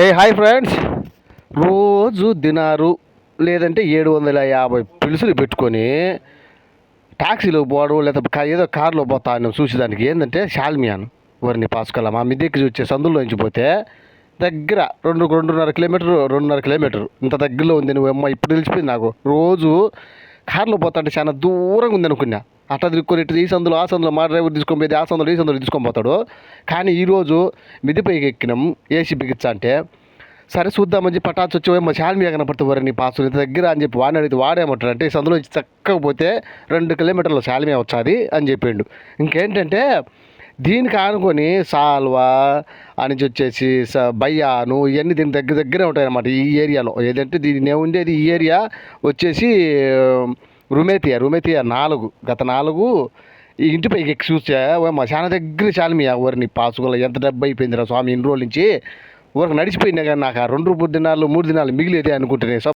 Hey hi friends. రోజు దినారు లేదంటే ఏడు వందల యాభై పిలుసులు పెట్టుకొని టాక్సీలో పోవడం లేదా ఏదో కారులో పోతా అని చూసేదానికి. ఏంటంటే షాల్మియాన్ వారిని పాసుకల మా మిద్దెకి చూసే సందులో నుంచి పోతే దగ్గర రెండు రెండున్నర కిలోమీటర్ రెండున్నర కిలోమీటర్. ఇంత దగ్గరలో ఉంది నువ్వు అమ్మ ఇప్పుడు తెలిసిపోయింది నాకు. రోజు కారులో పోతాంటే చాలా దూరంగా ఉంది అనుకున్నా. అట్లా తిరుక్కొని ఇటు ఈ సందులో ఆ సందులో మా డ్రైవర్ తీసుకొని పోయి ఆ సందులో ఈ సందులో తీసుకొని పోతాడు. కానీ ఈరోజు మిదిపైకి ఎక్కినాం ఏసీ బిగిచ్చ అంటే సరే చూద్దామని చెప్పి పటాచి వచ్చి మా శాల్మియా కనపడుతుంది వరే నీ పాసు ఇంత దగ్గర అని చెప్పి వాడిని అడిగితే వాడేమంటాడు అంటే ఈ సందులో నుంచి చక్కగా పోతే రెండు కిలోమీటర్ల శాల్మియా వచ్చాది అని చెప్పిండు. ఇంకేంటంటే దీనికి ఆనుకొని సాల్వా అని వచ్చేసి స- బయ్యాను ఇవన్నీ దీని దగ్గర దగ్గరే ఉంటాయి అన్నమాట ఈ ఏరియాలో. ఏదంటే దీని ఉండేది ఈ ఏరియా వచ్చేసి రుమేతియా రుమేతియా నాలుగు గత నాలుగు. ఈ ఇంటి పైకి ఎక్కి చూస్తే మా చాలా దగ్గర చాలమియా ఊరిని పాసుగుల ఎంత డబ్బు అయిపోయిందిరా స్వామి ఇన్ని రోజుల నుంచి. ఊరికి నడిచిపోయినా కానీ నాకు ఆ రెండు మూడు దినాలు మూడు దినాలు మిగిలేదే అనుకుంటున్నాయి.